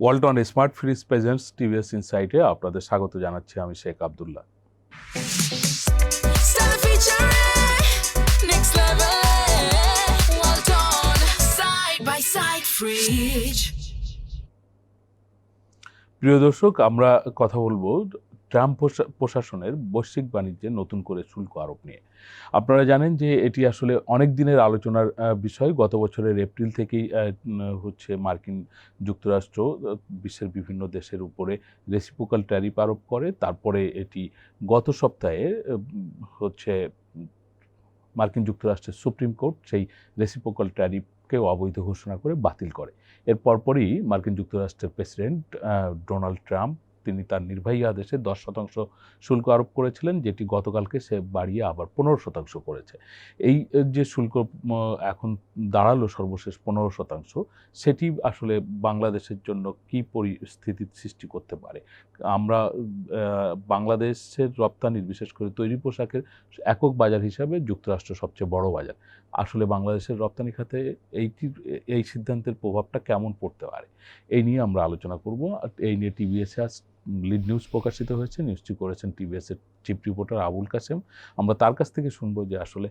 Walton smart fridge presents TVS ইনসাইটে আপনাদের স্বাগত জানাচ্ছি আমি শেখ আবদুল্লাহ. প্রিয় দর্শক আমরা কথা বলব ট্রাম্প প্রশা- প্রশাসনের বৈশ্বিক বাণিজ্যে নতুন করে শুল্ক আরোপ নিয়ে। আপনারা জানেন যে এটি আসলে অনেক দিনের আলোচনার বিষয়। গত বছরের এপ্রিল থেকেই হচ্ছে মার্কিন যুক্তরাষ্ট্র বিশ্বের বিভিন্ন দেশের উপরে রেসিপোকাল ট্যারিফ আরোপ করে। তারপরে এটি গত সপ্তাহে হচ্ছে মার্কিন যুক্তরাষ্ট্রের সুপ্রিম কোর্ট সেই রেসিপোকাল ট্যারিফকে অবৈধ ঘোষণা করে বাতিল করে। এর পরপরই মার্কিন যুক্তরাষ্ট্রের প্রেসিডেন্ট ডোনাল্ড ট্রাম্প তিনি তার নির্বাহী আদেশে দশ শতাংশ শুল্ক আরোপ করেছিলেন, যেটি গতকালকে সে বাড়িয়ে আবার পনেরো শতাংশ করেছে। এই যে শুল্ক এখন দাঁড়াল সর্বশেষ পনেরো শতাংশ, সেটি আসলে বাংলাদেশের জন্য কি পরিস্থিতি সৃষ্টি করতে পারে? আমরা বাংলাদেশের রপ্তানির বিশেষ করে তৈরি পোশাকের একক বাজার হিসাবে যুক্তরাষ্ট্র সবচেয়ে বড় বাজার। আসলে বাংলাদেশের রপ্তানি খাতে এইটির, এই সিদ্ধান্তের প্রভাবটা কেমন পড়তে পারে? এই নিয়ে আমরা আলোচনা করব। আর এই নিয়ে টিভিএসে আজ লিড নিউজ প্রকাশিত হয়েছে। নিউজটি করেছেন টিভিএসের চিফ রিপোর্টার আবুল কাসেম আমরা তার কাছ থেকে শুনব যে আসলে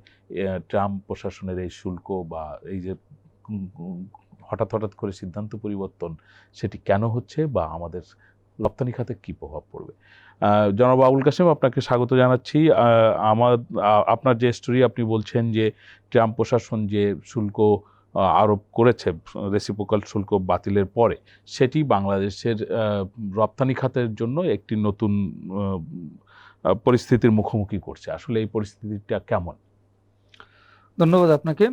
ট্রাম্প প্রশাসনের এই শুল্ক বা এই যে হঠাৎ হঠাৎ করে সিদ্ধান্ত পরিবর্তন সেটি কেন হচ্ছে বা আমাদের রপ্তানি খাতে কী প্রভাব পড়বে? জনাব আবুল কাসেম আপনাকে স্বাগত জানাচ্ছি। আমার আপনার যে স্টোরি আপনি বলছেন যে ট্রাম্প প্রশাসন যে শুল্ক আরোপ করেছে রেসিপোকাল শুল্ক বাতিলের পরে, সেটি বাংলাদেশের রপ্তানি খাতের জন্য একটি নতুন পরিস্থিতির মুখোমুখি করছে। আসলে এই পরিস্থিতিটা কেমন? ধন্যবাদ আপনাকে।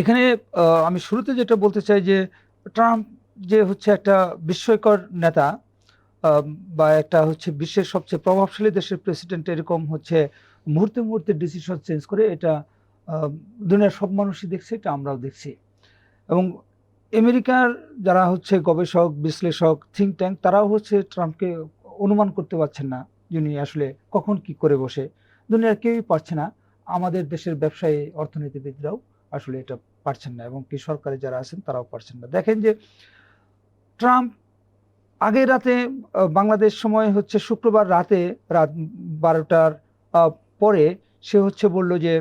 এখানে আমি শুরুতে যেটা বলতে চাই যে ট্রাম্প যে হচ্ছে একটা বিস্ময়কর নেতা বা একটা হচ্ছে বিশ্বের সবচেয়ে প্রভাবশালী দেশের প্রেসিডেন্ট এরকম হচ্ছে মুহূর্তে মুহূর্তে ডিসিশন চেঞ্জ করে এটা দুনিয়ার সব মানুষই দেখছে, এটা আমরাও দেখছি। এবং আমেরিকার যারা হচ্ছে গবেষক, বিশ্লেষক থিঙ্ক ট্যাঙ্ক তারাও হচ্ছে ট্রাম্পকে অনুমান করতে পারছেন না যিনি আসলে কখন কি করে বসে। দুনিয়ার কেউই পারছে না। আমাদের দেশের ব্যবসায়ী, অর্থনীতিবিদরাও আসলে এটা পারছেন না এবং কি সরকারে যারা আছেন তারাও পারছেন না। দেখেন যে ট্রাম্প আগের রাতে বাংলাদেশ সময় হচ্ছে শুক্রবার রাতে, রাত বারোটার পরে সে হচ্ছে বলল যে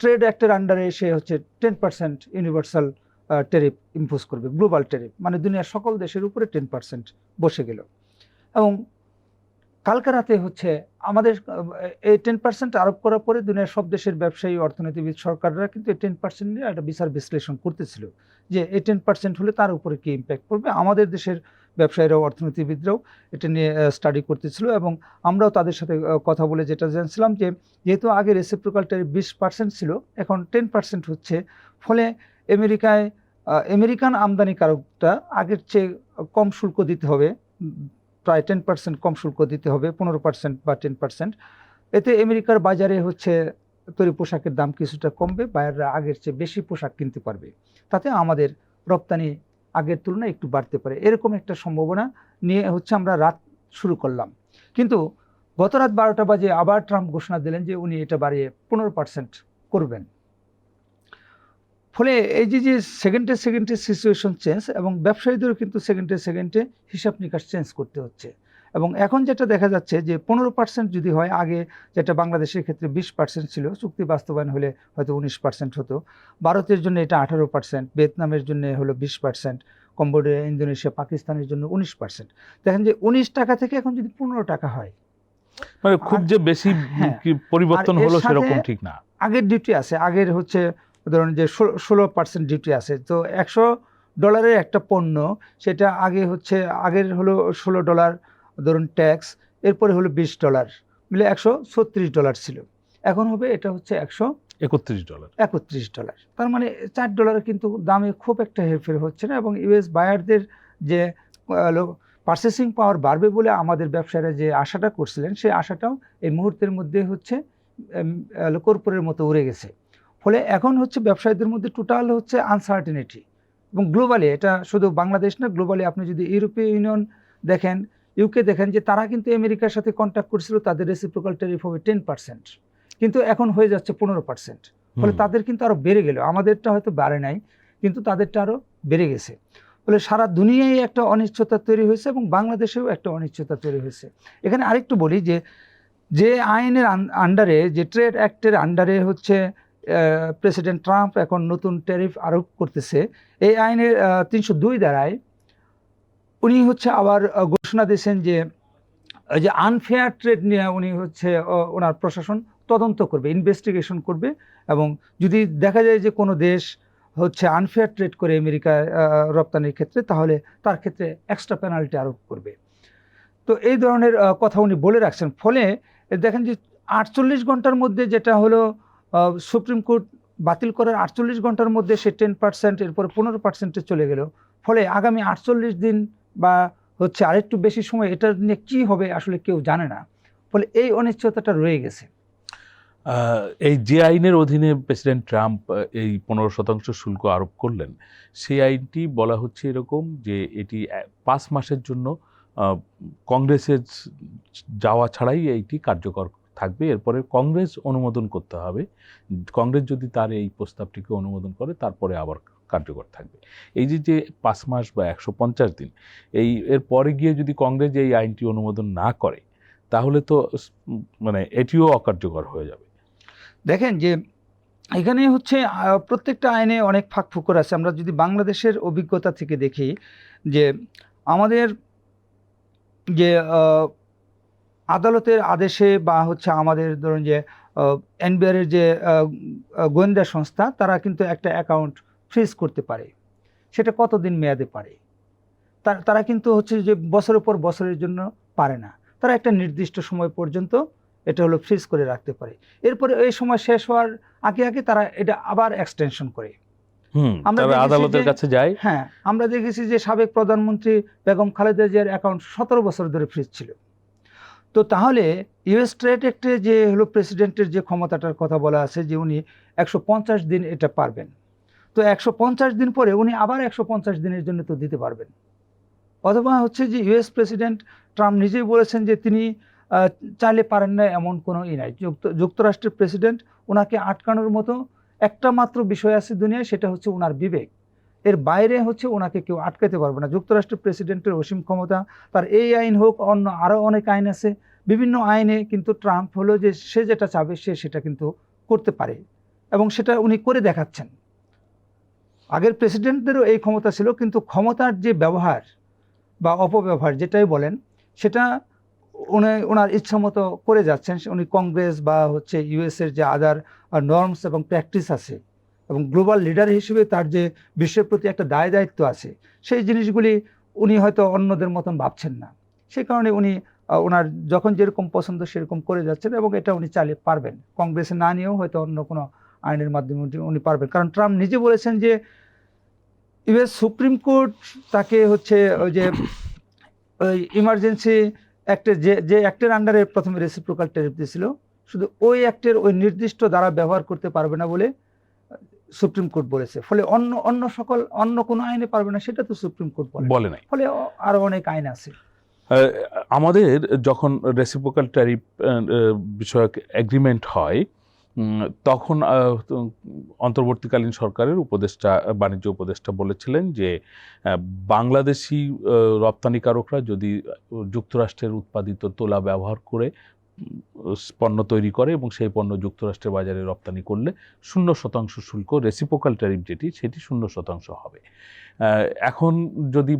ট্রেড অ্যাক্টের আন্ডারে সে হচ্ছে ten percent universal tariff impose করবে গ্লোবাল টেরিফ মানে দুনিয়ার সকল দেশের উপরে টেন পার্সেন্ট বসে গেল। এবং কালকে রাতে হচ্ছে আমাদের এই টেন পার্সেন্ট আরোপ করার পরে দুনিয়ার সব দেশের ব্যবসায়ী, অর্থনীতিবিদ, সরকাররা কিন্তু এই টেন পার্সেন্ট নিয়ে একটা বিচার বিশ্লেষণ করতেছিল যে এই টেন পার্সেন্ট হলে তার উপরে কী ইম্প্যাক্ট পড়বে। আমাদের দেশের ব্যবসায়ীরাও, অর্থনীতিবিদরাও এটা নিয়ে স্টাডি করতেছিল এবং আমরাও তাদের সাথে কথা বলে যেটা জানছিলাম যে যেহেতু আগে রেসিপ্রোকাল বিশ পার্সেন্ট ছিল, এখন টেন পার্সেন্ট হচ্ছে। ফলে আমেরিকায় আমেরিকান আমদানিকারকটা আগের চেয়ে কম শুল্ক দিতে হবে। প্রায় টেন পার্সেন্ট কম শুল্ক দিতে হবে, পনেরো পার্সেন্ট বা টেন পার্সেন্ট এতে আমেরিকার বাজারে হচ্ছে তৈরি পোশাকের দাম কিছুটা কমবে, বায়াররা আগের চেয়ে বেশি পোশাক কিনতে পারবে। তাতে আমাদের রপ্তানি আগের তুলনায় একটু বাড়তে পারে। এরকম একটা সম্ভাবনা নিয়ে হচ্ছে আমরা রাত শুরু করলাম। কিন্তু গত রাত বারোটা বাজে আবার ট্রাম্প ঘোষণা দিলেন যে উনি এটা বাড়িয়ে পনেরো পার্সেন্ট করবেন। ফলে এই যে যে সেকেন্ডে সেকেন্ডে সিচুয়েশন চেঞ্জ এবং ব্যবসায়ীদেরও কিন্তু সেকেন্ডে সেকেন্ডে হিসাব নিকাশ চেঞ্জ করতে হচ্ছে। এবং এখন যেটা দেখা যাচ্ছে যে পনেরো পার্সেন্ট যদি হয় আগে যেটা বাংলাদেশের ক্ষেত্রে বিশ পার্সেন্ট ছিল চুক্তি বাস্তবায়ন হলে হয়তো উনিশ পার্সেন্ট হতো। ভারতের জন্য এটা আঠারো পার্সেন্ট ভিয়েতনামের জন্য হলো বিশ পার্সেন্ট কম্বোডিয়া ইন্দোনেশিয়া পাকিস্তানের জন্য উনিশ পার্সেন্ট দেখেন যে উনিশ টাকা থেকে এখন যদি পনেরো টাকা হয় মানে খুব যে বেশি হ্যাঁ। পরিবর্তন হলো সেরকম ঠিক না। আগের ডিউটি আছে আগের হচ্ছে ধরুন যে ষোলো পার্সেন্ট ডিউটি আছে তো একশো ডলারের একটা পণ্য সেটা আগে হচ্ছে আগের হলো ষোলো ডলার ধরুন ট্যাক্স এরপরে হলো বিশ ডলার মিলে একশো ছত্রিশ ডলার ছিল। এখন হবে এটা হচ্ছে একশো একত্রিশ ডলার একত্রিশ ডলার তার মানে চার ডলারে কিন্তু দামে খুব একটা হেরফের হচ্ছে না এবং ইউএস বায়ারদের যে পারচেসিং পাওয়ার বাড়বে বলে আমাদের ব্যবসায়ীরা যে আশাটা করছিলেন সেই আশাটাও এই মুহূর্তের মধ্যে হচ্ছে কর্পোরের মতো উড়ে গেছে। ফলে এখন হচ্ছে ব্যবসায়ীদের মধ্যে টোটাল হচ্ছে আনসার্টিনিটি এবং গ্লোবালি এটা শুধু বাংলাদেশ না গ্লোবালি আপনি যদি ইউরোপীয় ইউনিয়ন দেখেন ইউকে দেখেন যে তারা কিন্তু আমেরিকার সাথে কন্ট্যাক্ট করছিল তাদের রেসিপ্রোকাল ট্যারিফ হবে টেন পার্সেন্ট কিন্তু এখন হয়ে যাচ্ছে পনেরো পার্সেন্ট ফলে তাদের কিন্তু আরও বেড়ে গেল। আমাদেরটা হয়তো বাড়ে নাই কিন্তু তাদেরটা আরও বেড়ে গেছে। ফলে সারা দুনিয়ায় একটা অনিশ্চয়তা তৈরি হয়েছে এবং বাংলাদেশেও একটা অনিশ্চয়তা তৈরি হয়েছে। এখানে আরেকটু বলি যে যে আইনের আন্ডারে যে ট্রেড অ্যাক্টের আন্ডারে হচ্ছে প্রেসিডেন্ট ট্রাম্প এখন নতুন ট্যারিফ আরোপ করতেছে। এই আইনের তিনশো দুই দ্বারায় উনি হচ্ছে আবার ঘোষণা দিয়েছেন যে যে আনফেয়ার ট্রেড নিয়ে উনি হচ্ছে ওনার প্রশাসন তদন্ত করবে ইনভেস্টিগেশন করবে এবং যদি দেখা যায় যে কোনো দেশ হচ্ছে আনফেয়ার ট্রেড করে আমেরিকায় আহ, রপ্তানির ক্ষেত্রে তাহলে তার ক্ষেত্রে এক্সট্রা পেনাল্টি আরোপ করবে। তো এই ধরনের কথা উনি বলে রাখছেন। ফলে দেখেন যে আটচল্লিশ ঘণ্টার মধ্যে যেটা হলো সুপ্রিম কোর্ট বাতিল করার আটচল্লিশ ঘণ্টার মধ্যে সে টেন পার্সেন্ট, এরপরে পনেরো পার্সেন্টে চলে গেল। ফলে আগামী আটচল্লিশ দিন বা হচ্ছে আরেকটু বেশি সময় এটা নিয়ে কী হবে আসলে কেউ জানে না। ফলে এই অনিশ্চয়তাটা রয়ে গেছে। এই যে আইনের অধীনে প্রেসিডেন্ট ট্রাম্প এই পনেরো শতাংশ শুল্ক আরোপ করলেন, সেই আইনটি বলা হচ্ছে এরকম যে এটি পাঁচ মাসের জন্য কংগ্রেসের যাওয়া ছাড়াই এইটি কার্যকর থাকবে, এরপরে কংগ্রেস অনুমোদন করতে হবে। কংগ্রেস যদি তার এই প্রস্তাবটিকে অনুমোদন করে, তারপরে আবার কার্যকর থাকবে। এই যে যে পাঁচ মাস বা একশো পঞ্চাশ দিন, এই এর পরে গিয়ে যদি কংগ্রেস এই আইনটি অনুমোদন না করে, তাহলে তো মানে এটিও অকার্যকর হয়ে যাবে। দেখেন যে, এখানে হচ্ছে প্রত্যেকটা আইনে অনেক ফাঁক ফুকর আছে। আমরা যদি বাংলাদেশের অভিজ্ঞতা থেকে দেখি যে, আমাদের যে আদালতের আদেশে বা হচ্ছে আমাদের ধরুন যে এনবিআরের যে গোয়েন্দা সংস্থা তারা কিন্তু একটা অ্যাকাউন্ট ফ্রিজ করতে পারে। সেটা কতদিন মেয়াদে পারে? তারা কিন্তু হচ্ছে যে বছরের পর বছরের জন্য পারে না। তারা একটা নির্দিষ্ট সময় পর্যন্ত এটা হলো ফ্রিজ করে রাখতে পারে। এরপরে এই সময় শেষ হওয়ার আগে আগে তারা এটা আবার এক্সটেনশন করে। আমরা আদালতের কাছে যায়। হ্যাঁ আমরা দেখেছি যে সাবেক প্রধানমন্ত্রী বেগম খালেদা জিয়ার অ্যাকাউন্ট সতেরো বছর ধরে ফ্রিজ ছিল। তো তাহলে ইউএস ট্রেড যে হলো প্রেসিডেন্টের যে ক্ষমতাটার কথা বলা আছে যে উনি একশো পঞ্চাশ দিন এটা পারবেন। তো একশো পঞ্চাশ দিন পরে উনি আবার একশো পঞ্চাশ দিনের জন্য তো দিতে পারবেন। অথবা হচ্ছে যে ইউএস প্রেসিডেন্ট ট্রাম্প নিজেই বলেছেন যে তিনি চাইলে পারেন না এমন কোনো ই নাই। যুক্ত- যুক্তরাষ্ট্রের প্রেসিডেন্ট ওনাকে আটকানোর মতো একটা মাত্র বিষয় আছে দুনিয়ায়, সেটা হচ্ছে ওনার বিবেক। এর বাইরে হচ্ছে ওনাকে কেউ আটকাতে পারবে না। যুক্তরাষ্ট্রের প্রেসিডেন্টের অসীম ক্ষমতা, তার এই আইন হোক, অন্য আরও অনেক আইন আছে। বিভিন্ন আইনে কিন্তু ট্রাম্প হলো যে সে যেটা চাবে, সে সেটা কিন্তু করতে পারে এবং সেটা উনি করে দেখাচ্ছেন। আগের প্রেসিডেন্টদেরও এই ক্ষমতা ছিল, কিন্তু ক্ষমতার যে ব্যবহার বা অপব্যবহার যেটাই বলেন, সেটা উনি ওনার ইচ্ছা মতো করে যাচ্ছেন। উনি কংগ্রেস বা হচ্ছে ইউএসের যে আদার নর্মস এবং প্র্যাকটিস আছে এবং গ্লোবাল লিডার হিসেবে তার যে বিশ্বের প্রতি একটা দায় দায়িত্ব আছে, সেই জিনিসগুলি উনি হয়তো অন্যদের মতন ভাবছেন না। সেই কারণে উনি ওনার যখন যেরকম পছন্দ সেরকম করে যাচ্ছেন এবং এটা উনি চালিয়ে পারবেন। কংগ্রেসে না নিয়েও হয়তো অন্য কোনো আইনের মাধ্যমে উনি- পারবেন। কারণ ট্রাম্প নিজে বলেছেন যে, ইউএস সুপ্রিম কোর্ট তাকে হচ্ছে ওই যে, ওই ইমার্জেন্সি অ্যাক্টের যে যে অ্যাক্টের আন্ডারে প্রথমে রেসিপ্রোকাল ট্যারিফ দিয়েছিল। শুধু ওই অ্যাক্টের ওই নির্দিষ্ট দ্বারা ব্যবহার করতে পারবে না বলে সুপ্রিম কোর্ট বলেছে। ফলে অন্য অন্য সকল অন্য কোনো আইনে পারবে না সেটা তো সুপ্রিম কোর্ট বলে। নাই। ফলে আরও অনেক আইন আছে। আমাদের যখন রেসিপ্রোকাল ট্যারিফ বিষয়ক এগ্রিমেন্ট হয় তখন অন্তর্বর্তীকালীন সরকারের উপদেষ্টা বাণিজ্য উপদেষ্টা বলেছিলেন যে বাংলাদেশি রপ্তানিকারকরা যদি যুক্তরাষ্ট্রের উৎপাদিত তোলা ব্যবহার করে পণ্য তৈরি করে এবং সেই পণ্য যুক্তরাষ্ট্রের বাজারে রপ্তানি করলে শূন্য শতাংশ শুল্ক রেসিপোকাল ট্যারিফ যেটি, সেটি শূন্য শতাংশ হবে। এখন যদি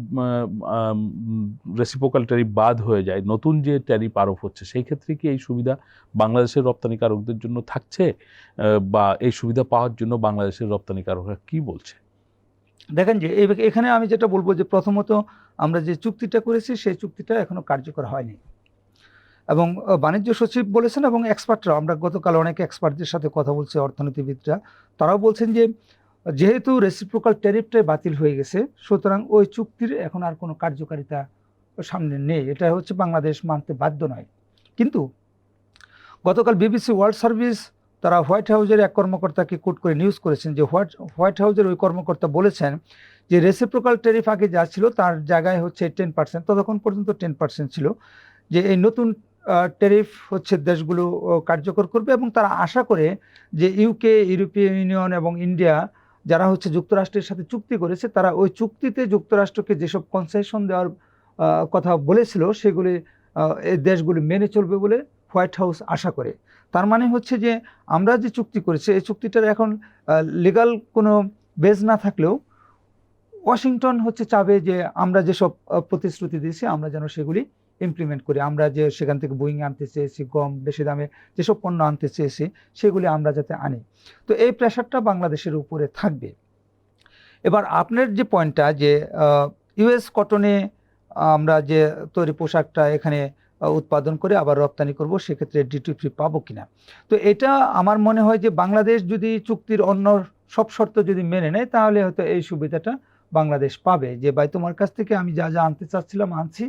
রেসিপোকাল ট্যারিফ বাদ হয়ে যায়, নতুন যে ট্যারিফ আরোপ হচ্ছে, সেই ক্ষেত্রে কি এই সুবিধা বাংলাদেশের রপ্তানিকারকদের জন্য থাকছে? বা এই সুবিধা পাওয়ার জন্য বাংলাদেশের রপ্তানিকারকরা কি বলছে? দেখেন যে এখানে আমি যেটা বলব যে, প্রথমত আমরা যে চুক্তিটা করেছি, সেই চুক্তিটা এখনও কার্যকর হয়নি। এবং বাণিজ্য সচিব বলেছেন এবং এক্সপার্টরা আমরা গতকাল অনেক এক্সপার্টদের সাথে কথা বলছি, অর্থনীতিবিদরা। তারাও বলছেন যে, যেহেতু রেসিপ্রোকাল ট্যারিফটাই বাতিল হয়ে গেছে, সুতরাং ওই চুক্তির এখন আর কোনো কার্যকারিতা সামনে নেই। এটা হচ্ছে বাংলাদেশ মানতে বাধ্য নয়। কিন্তু গতকাল বিবিসি ওয়ার্ল্ড সার্ভিস, তারা হোয়াইট হাউজের এক কর্মকর্তাকে কোট করে নিউজ করেছেন যে, হোয়াইট হোয়াইট হাউজের ওই কর্মকর্তা বলেছেন যে রেসিপ্রোকাল ট্যারিফ আগে যা ছিল, তার জায়গায় হচ্ছে টেন পার্সেন্ট ততক্ষণ পর্যন্ত টেন পার্সেন্ট ছিল। যে, এই নতুন ট্যারিফ হচ্ছে দেশগুলো কার্যকর করবে এবং তারা আশা করে যে ইউকে ইউরোপীয় ইউনিয়ন এবং ইন্ডিয়া যারা হচ্ছে যুক্তরাষ্ট্রের সাথে চুক্তি করেছে, তারা ওই চুক্তিতে যুক্তরাষ্ট্রকে যেসব কনসেশন দেওয়ার কথা বলেছিল, সেগুলি দেশগুলি মেনে চলবে বলে হোয়াইট হাউস আশা করে। তার মানে হচ্ছে যে আমরা যে চুক্তি করেছি, এই চুক্তিটার এখন লিগাল কোনো বেজ না থাকলেও ওয়াশিংটন হচ্ছে চাবে যে আমরা যেসব প্রতিশ্রুতি দিয়েছি, আমরা যেন সেগুলি ইমপ্লিমেন্ট করি। আমরা যে সেখান থেকে বুইং আনতে চেয়েছি গম বেশি দামে যেসব পণ্য আনতে চেয়েছি সেগুলি আমরা যাতে আনি। তো এই প্রেশারটা বাংলাদেশের উপরে থাকবে। এবার আপনার যে পয়েন্টটা যে ইউএস কটনে আমরা যে তৈরি পোশাকটা এখানে উৎপাদন করে আবার রপ্তানি করব, সেক্ষেত্রে ডিউটি ফ্রি পাবো কিনা? তো এটা আমার মনে হয় যে বাংলাদেশ যদি চুক্তির অন্য সব শর্ত যদি মেনে নেয়, তাহলে হয়তো এই সুবিধাটা বাংলাদেশ পাবে যে, ভাই তোমার কাছ থেকে আমি যা যা আনতে চাচ্ছিলাম, আনছি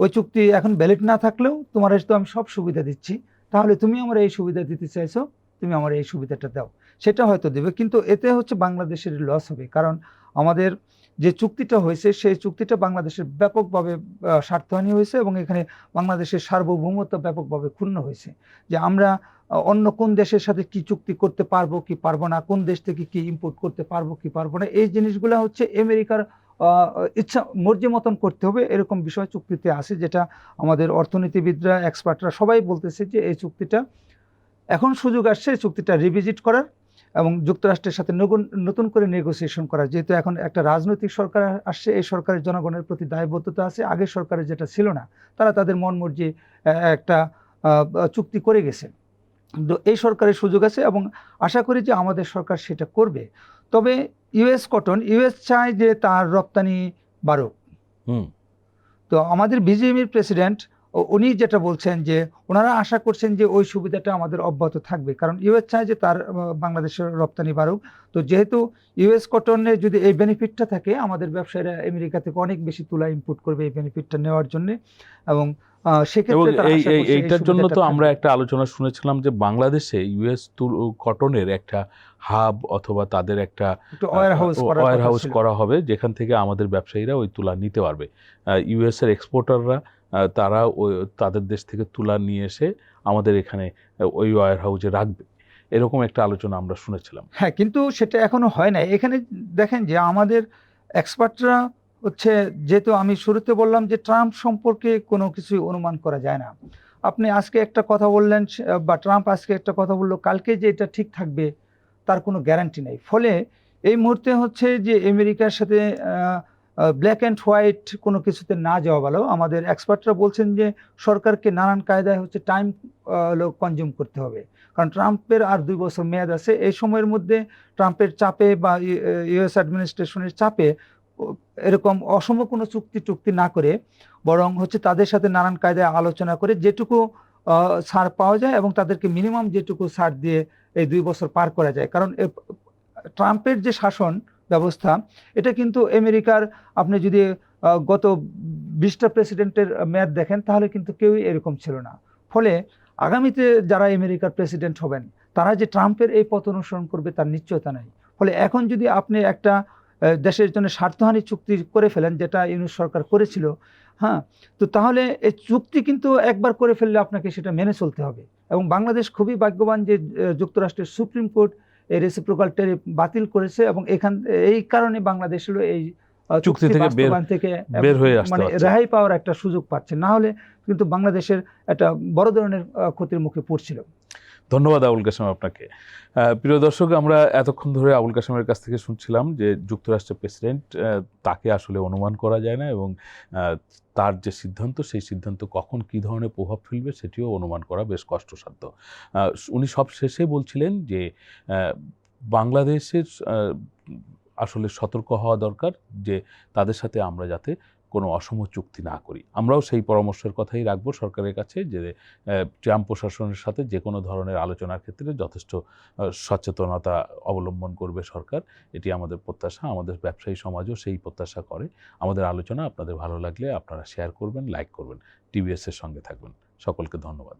ওই চুক্তি এখন ভ্যালিড না থাকলেও তোমার তো আমি সব সুবিধা দিচ্ছি। তাহলে তুমি আমার এই সুবিধা দিতে চাইছো, তুমি আমার এই সুবিধাটা দাও। সেটা হয়তো দেবে, কিন্তু এতে হচ্ছে বাংলাদেশের লস হবে। কারণ আমাদের যে চুক্তিটা হয়েছে, সেই চুক্তিটা বাংলাদেশের ব্যাপকভাবে স্বার্থহানি হয়েছে এবং এখানে বাংলাদেশের সার্বভৌমত্ব ব্যাপকভাবে ক্ষুণ্ণ হয়েছে। যে আমরা অন্য কোন দেশের সাথে কি চুক্তি করতে পারব, কি পারব না, কোন দেশ থেকে কি ইম্পোর্ট করতে পারব, কি পারব না, এই জিনিসগুলো হচ্ছে আমেরিকার ইচ্ছা, মর্জি মতন করতে হবে, এরকম বিষয় চুক্তিতে আছে যেটা আমাদের অর্থনীতিবিদরা, এক্সপার্টরা সবাই বলতেছে যে এই চুক্তিটা, এখন সুযোগ আসছে এই চুক্তিটা রিভিজিট করার এবং যুক্তরাষ্ট্রের সাথে নতুন করে নেগোসিয়েশন করার। যেহেতু এখন একটা রাজনৈতিক সরকার আসছে, এই সরকারের জনগণের প্রতি দায়বদ্ধতা আছে, আগের সরকারের যেটা ছিল না, তারা তাদের মন মর্জি একটা চুক্তি করে গেছে। তো এই সরকারের সুযোগ আছে এবং আশা করি যে আমাদের সরকার সেটা করবে। তবে ইউএস কটন ইউএস চায় যে তার রপ্তানি বাড়ুক। হুম। তো আমাদের বিজেপির প্রেসিডেন্ট উনি যেটা বলছেন যে ওনারা আশা করছেন যে ওই সুবিধাটা আমাদের অব্যাহত থাকবে। কারণ ইউএস চায় যে তার বাংলাদেশের রপ্তানি বাড়ুক। তো যেহেতু ইউএস কটনে যদি এই বেনিফিটটা থাকে আমাদের ব্যবসায়ীরা আমেরিকা থেকে অনেক বেশি তুলা ইম্পোর্ট করবে এই বেনিফিটটা নেওয়ার জন্য। এবং এইটার জন্য তো আমরা একটা আলোচনা শুনেছিলাম যে বাংলাদেশে ইউএস কটনের একটা হাব অথবা তাদের একটা ওয়ার হাউস করা হবে যেখান থেকে আমাদের ব্যবসায়ীরা ওই তুলা নিতে পারবে। ইউএস এর এক্সপোর্টাররা তারা তাদের দেশ থেকে তুলা নিয়ে এসে আমাদের এখানে ওই ওয়ার হাউসে রাখবে। এরকম একটা আলোচনা আমরা শুনেছিলাম। হ্যাঁ কিন্তু সেটা এখনও হয় না এখানে দেখেন যে আমাদের এক্সপার্টরা হচ্ছে, যেহেতু আমি শুরুতে বললাম যে ট্রাম্প সম্পর্কে কোনো কিছু অনুমান করা যায় না। আপনি আজকে একটা কথা বললেন বা ট্রাম্প আজকে একটা কথা বলল, কালকে যে এটা ঠিক থাকবে, তার কোনো গ্যারান্টি নেই। ফলে এই মুহূর্তে হচ্ছে যে আমেরিকার সাথে ব্ল্যাক অ্যান্ড হোয়াইট কোনো কিছুতে না যাওয়া ভালো। আমাদের এক্সপার্টরা বলছেন যে, সরকারকে নানান কায়দায় হচ্ছে টাইম কনজিউম করতে হবে। কারণ ট্রাম্পের আর দুই বছর মেয়াদ আছে, এই সময়ের মধ্যে ট্রাম্পের চাপে বা ইউএস অ্যাডমিনিস্ট্রেশনের চাপে এরকম অসম কোনো চুক্তি টুক্তি না করে, বরং হচ্ছে তাদের সাথে নানান কায়দায় আলোচনা করে যেটুকু ছাড় পাওয়া যায় এবং তাদেরকে মিনিমাম যেটুকু ছাড় দিয়ে এই দুই বছর পার করা যায়। কারণ ট্রাম্পের যে শাসন ব্যবস্থা। এটা কিন্তু আমেরিকার, আপনি যদি গত বিশটা প্রেসিডেন্টের মেয়াদ দেখেন, তাহলে কিন্তু কেউই এরকম ছিল না। ফলে আগামীতে যারা আমেরিকার প্রেসিডেন্ট হবেন, তারা যে ট্রাম্পের এই পথ অনুসরণ করবে তার নিশ্চয়তা নেই। ফলে এখন যদি আপনি একটা দেশের জন্য স্বার্থহানি চুক্তি করে ফেলেন, যেটা ইউনুস সরকার করেছিল হ্যাঁ তো তাহলে এই চুক্তি কিন্তু একবার করে ফেললে আপনাকে সেটা মেনে চলতে হবে। এবং বাংলাদেশ খুবই ভাগ্যবান যে যুক্তরাষ্ট্রের সুপ্রিম কোর্ট এই রেসিপ্রোকাল ট্যারিফ বাতিল করেছে এবং এখান এই কারণে বাংলাদেশের এই চুক্তি থেকে থেকে বের হয়ে আসতে মানে রেহাই পাওয়ার একটা সুযোগ পাচ্ছে। না হলে কিন্তু বাংলাদেশের একটা বড় ধরনের ক্ষতির মুখে পড়ছিল। ধন্যবাদ আবুল কাসেম আপনাকে। প্রিয় দর্শক, আমরা এতক্ষণ ধরে আবুল কাসেমের কাছ থেকে শুনছিলাম যে যুক্তরাষ্ট্রের প্রেসিডেন্ট তাকে আসলে অনুমান করা যায় না এবং তার যে সিদ্ধান্ত, সেই সিদ্ধান্ত কখন কী ধরনের প্রভাব ফেলবে সেটিও অনুমান করা বেশ কষ্টসাধ্য। উনি সব শেষে বলছিলেন যে বাংলাদেশের আসলে সতর্ক হওয়া দরকার যে, তাদের সাথে আমরা যাতে কোনো অসম চুক্তি না করি। আমরাও সেই পরামর্শের কথাই রাখব সরকারের কাছে যে ট্রাম্প প্রশাসনের সাথে যে কোনো ধরনের আলোচনার ক্ষেত্রে যথেষ্ট সচেতনতা অবলম্বন করবে সরকার। এটি আমাদের প্রত্যাশা, আমাদের ব্যবসায়ী সমাজও সেই প্রত্যাশা করে। আমাদের আলোচনা আপনাদের ভালো লাগলে আপনারা শেয়ার করবেন, লাইক করবেন, টিভিএসের সঙ্গে থাকবেন। সকলকে ধন্যবাদ।